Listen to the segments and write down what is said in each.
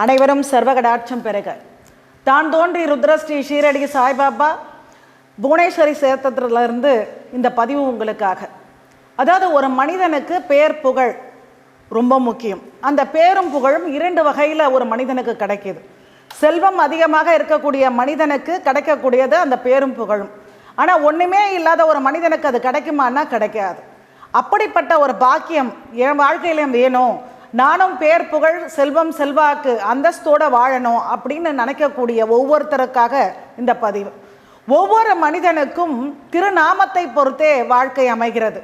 அனைவரும் சர்வகடாட்சம் பெறுக. தான் தோன்றி ருத்ரஸ்ரீ ஷீரடி சாய்பாபா புவனேஸ்வரி சேத்திரத்திலிருந்து இந்த பதிவு உங்களுக்காக. அதாவது ஒரு மனிதனுக்கு பேர் புகழ் ரொம்ப முக்கியம். அந்த பேரும் புகழும் இரண்டு வகையில் ஒரு மனிதனுக்கு கிடைக்கிது. செல்வம் அதிகமாக இருக்கக்கூடிய மனிதனுக்கு கிடைக்கக்கூடியது அந்த பேரும் புகழும். ஆனால் ஒன்றுமே இல்லாத ஒரு மனிதனுக்கு அது கிடைக்குமான்னா கிடைக்காது. அப்படிப்பட்ட ஒரு பாக்கியம் என் வாழ்க்கையிலும் வேணும். நானும் பேர் புகழ் செல்வம் செல்வாக்கு அந்தஸ்தோட வாழணும் அப்படின்னு நினைக்கக்கூடிய ஒவ்வொருத்தருக்காக இந்த பதிவு. ஒவ்வொரு மனிதனுக்கும் திருநாமத்தை பொறுத்தே வாழ்க்கை அமைகிறது.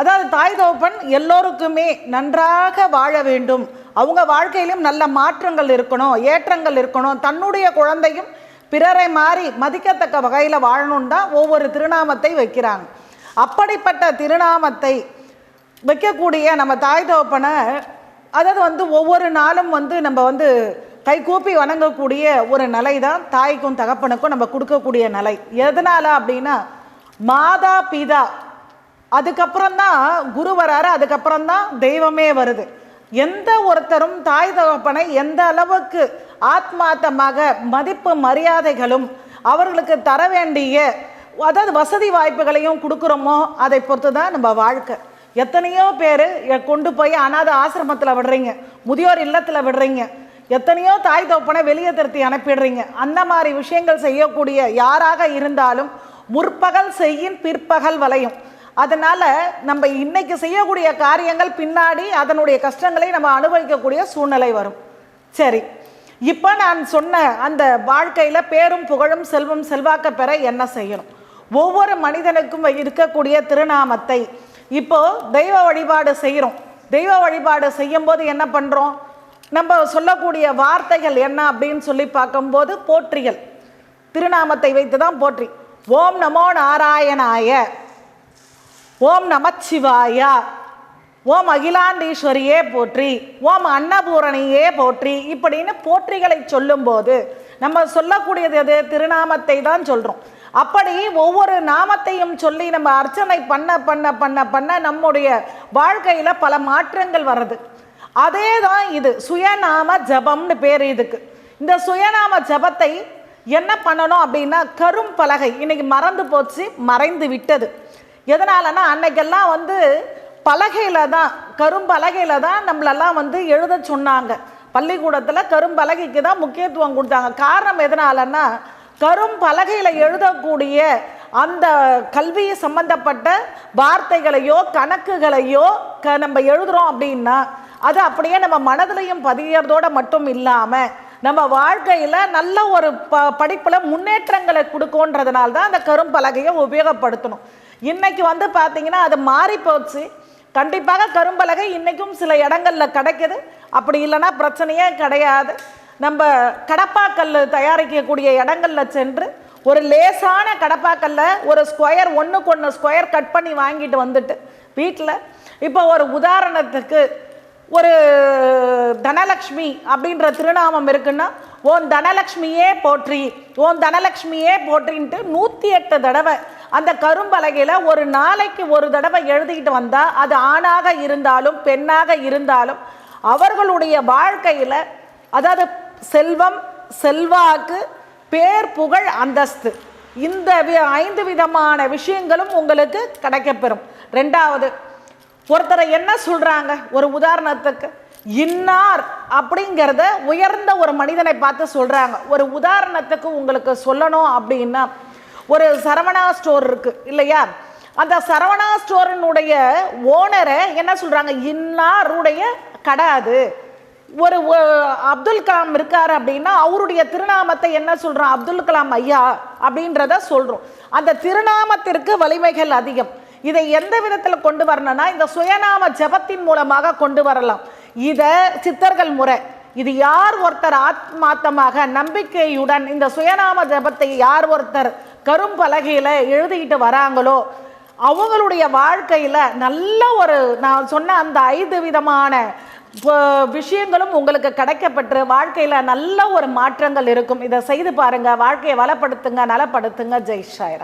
அதாவது தாய் தோப்பன் எல்லோருக்குமே நன்றாக வாழ வேண்டும். அவங்க வாழ்க்கையிலும் நல்ல மாற்றங்கள் இருக்கணும் ஏற்றங்கள் இருக்கணும். தன்னுடைய குழந்தையும் பிறரை மாறி மதிக்கத்தக்க வகையில் வாழணும் தான் ஒவ்வொரு திருநாமத்தை வைக்கிறாங்க. அப்படிப்பட்ட திருநாமத்தை வைக்கக்கூடிய நம்ம தாய் தோப்பனை அதாவது வந்து ஒவ்வொரு நாளும் வந்து நம்ம வந்து கைகூப்பி வணங்கக்கூடிய ஒரு நிலை தான் தாய்க்கும் தகப்பனுக்கும் நம்ம கொடுக்கக்கூடிய நிலை. எதனால் அப்படின்னா மாதா பிதா. அதுக்கப்புறம் தான் குரு வராரு அதுக்கப்புறம் தான் தெய்வமே வருது. எந்த ஒருத்தரும் தாய் தகப்பனை எந்த அளவுக்கு ஆத்மார்த்தமாக மதிப்பு மரியாதைகளும் அவர்களுக்கு தர வேண்டிய அதாவது வசதி வாய்ப்புகளையும் கொடுக்குறோமோ அதை பொறுத்து தான் நம்ம வாழ்க்கை. எத்தனையோ பேர் கொண்டு போய் அனாத ஆசிரமத்தில் விடுறீங்க. முதியோர் இல்லத்தில் விடுறீங்க. எத்தனையோ தாய் தோப்பனை வெளியே திருத்தி அனுப்பிடுறீங்க. அந்த மாதிரி விஷயங்கள் செய்யக்கூடிய யாராக இருந்தாலும் முற்பகல் செய்யின் பிற்பகல் வளையும். அதனால் நம்ம இன்னைக்கு செய்யக்கூடிய காரியங்கள் பின்னாடி அதனுடைய கஷ்டங்களை நம்ம அனுபவிக்கக்கூடிய சூழ்நிலை வரும். சரி இப்போ நான் சொன்ன அந்த வாழ்க்கையில் பேரும் புகழும் செல்வம் செல்வாக்க பெற என்ன செய்யணும்? ஒவ்வொரு மனிதனுக்கும் இருக்கக்கூடிய திருநாமத்தை இப்போ தெய்வ வழிபாடு செய்கிறோம் தெய்வ வழிபாடு செய்யும்போது என்ன பண்ணுறோம் நம்ம சொல்லக்கூடிய வார்த்தைகள் என்ன அப்படின்னு சொல்லி பார்க்கும்போது போற்றிகள். திருநாமத்தை வைத்து தான் போற்றி. ஓம் நமோ நாராயணாய. ஓம் நமச்சிவாயா. ஓம் அகிலாண்டீஸ்வரியே போற்றி. ஓம் அன்னபூரணியே போற்றி இப்படின்னு போற்றிகளை சொல்லும்போது நம்ம சொல்லக்கூடியது எது? திருநாமத்தை தான் சொல்கிறோம் அப்படி ஒவ்வொரு நாமத்தையும் சொல்லி நம்ம அர்ச்சனை பண்ண பண்ண பண்ண பண்ண நம்முடைய வாழ்க்கையில் பல மாற்றங்கள் வர்றது. அதே தான் இது சுயநாம ஜபம்னு பேர் இதுக்கு. இந்த சுயநாம ஜபத்தை என்ன பண்ணணும் அப்படின்னா கரும் பலகை இன்னைக்கு மறந்து போச்சு மறைந்து விட்டது. எதனாலனா அன்னைக்கெல்லாம் வந்து பலகையில் தான் கரும்பலகையில் தான் நம்மளெல்லாம் வந்து எழுத சொன்னாங்க. பள்ளிக்கூடத்தில் கரும்பலகைக்கு தான் முக்கியத்துவம் கொடுத்தாங்க. காரணம் எதனாலன்னா கரும் பலகையில் எழுதக்கூடிய அந்த கல்வியை சம்பந்தப்பட்ட வார்த்தைகளையோ கணக்குகளையோ க நம்ம எழுதுகிறோம் அப்படின்னா அது அப்படியே நம்ம மனதிலையும் பதியறதோட மட்டும் இல்லாமல் நம்ம வாழ்க்கையில் நல்ல ஒரு ப படிப்பில் முன்னேற்றங்களை கொடுக்கோன்றதுனால தான் அந்த கரும்பலகையை உபயோகப்படுத்தணும். இன்றைக்கி வந்து பார்த்திங்கன்னா அது மாறி போச்சு. கண்டிப்பாக கரும்பலகை இன்றைக்கும் சில இடங்களில் கிடைக்குது. அப்படி இல்லைன்னா பிரச்சனையே கிடையாது. நம்ம கடப்பாக்கல் தயாரிக்கக்கூடிய இடங்களில் சென்று ஒரு லேசான கடப்பாக்கல்ல ஒரு ஸ்கொயர் ஒன்றுக்கு ஒன்று ஸ்கொயர் கட் பண்ணி வாங்கிட்டு வந்துட்டு வீட்டில் இப்போ ஒரு உதாரணத்துக்கு ஒரு தனலக்ஷ்மி அப்படின்ற திருநாமம் இருக்குன்னா ஓன் தனலக்ஷ்மியே போற்றி ஓன் தனலக்ஷ்மியே போற்றின்ட்டு நூற்றி எட்டு தடவை அந்த கரும்பலகையில் ஒரு நாளைக்கு ஒரு தடவை எழுதிக்கிட்டு வந்தால் அது ஆணாக இருந்தாலும் பெண்ணாக இருந்தாலும் அவர்களுடைய வாழ்க்கையில் அதாவது செல்வம் செல்வாக்கு பேர் புகழ் அந்தஸ்து. இந்த வி- ஐந்து விதமான விஷயங்களும் உங்களுக்கு கிடைக்கப்பெறும். ரெண்டாவது ஒருத்தரை என்ன சொல்கிறாங்க ஒரு உதாரணத்துக்கு இன்னார் அப்படிங்கிறத உயர்ந்த ஒரு மனிதனை பார்த்து சொல்கிறாங்க ஒரு உதாரணத்துக்கு உங்களுக்கு சொல்லணும் அப்படின்னா ஒரு சரவணா ஸ்டோர் இருக்குது இல்லையா? அந்த சரவணா ஸ்டோரினுடைய ஓனரை என்ன சொல்கிறாங்க இன்னாருடைய கடை அது. ஒரு அப்துல் கலாம் இருக்காரு அப்படின்னா அவருடைய திருநாமத்தை என்ன சொல்றோம்? அப்துல் கலாம் ஐயா அப்படின்றத சொல்றோம். அந்த திருநாமத்திற்கு வலிமைகள் அதிகம். இதை எந்த விதத்தில் கொண்டு வரணும்னா இந்த சுயநாம ஜபத்தின் மூலமாக கொண்டு வரலாம். இதை சித்தர்கள் முறை. இது யார் ஒருத்தர் ஆத்மாத்தமாக நம்பிக்கையுடன் இந்த சுயநாம ஜபத்தை யார் ஒருத்தர் கரும்பலகையில் எழுதிக்கிட்டு வராங்களோ அவங்களுடைய வாழ்க்கையில் நல்ல ஒரு நான் சொன்ன அந்த ஐந்து விதமான விஷயங்களும் உங்களுக்கு கிடைக்கப்பட்டு வாழ்க்கையில் நல்ல ஒரு மாற்றங்கள் இருக்கும். இதை செய்து பாருங்கள் வாழ்க்கையை வளப்படுத்துங்க நலப்படுத்துங்க. ஜெய் ஷாய்ரா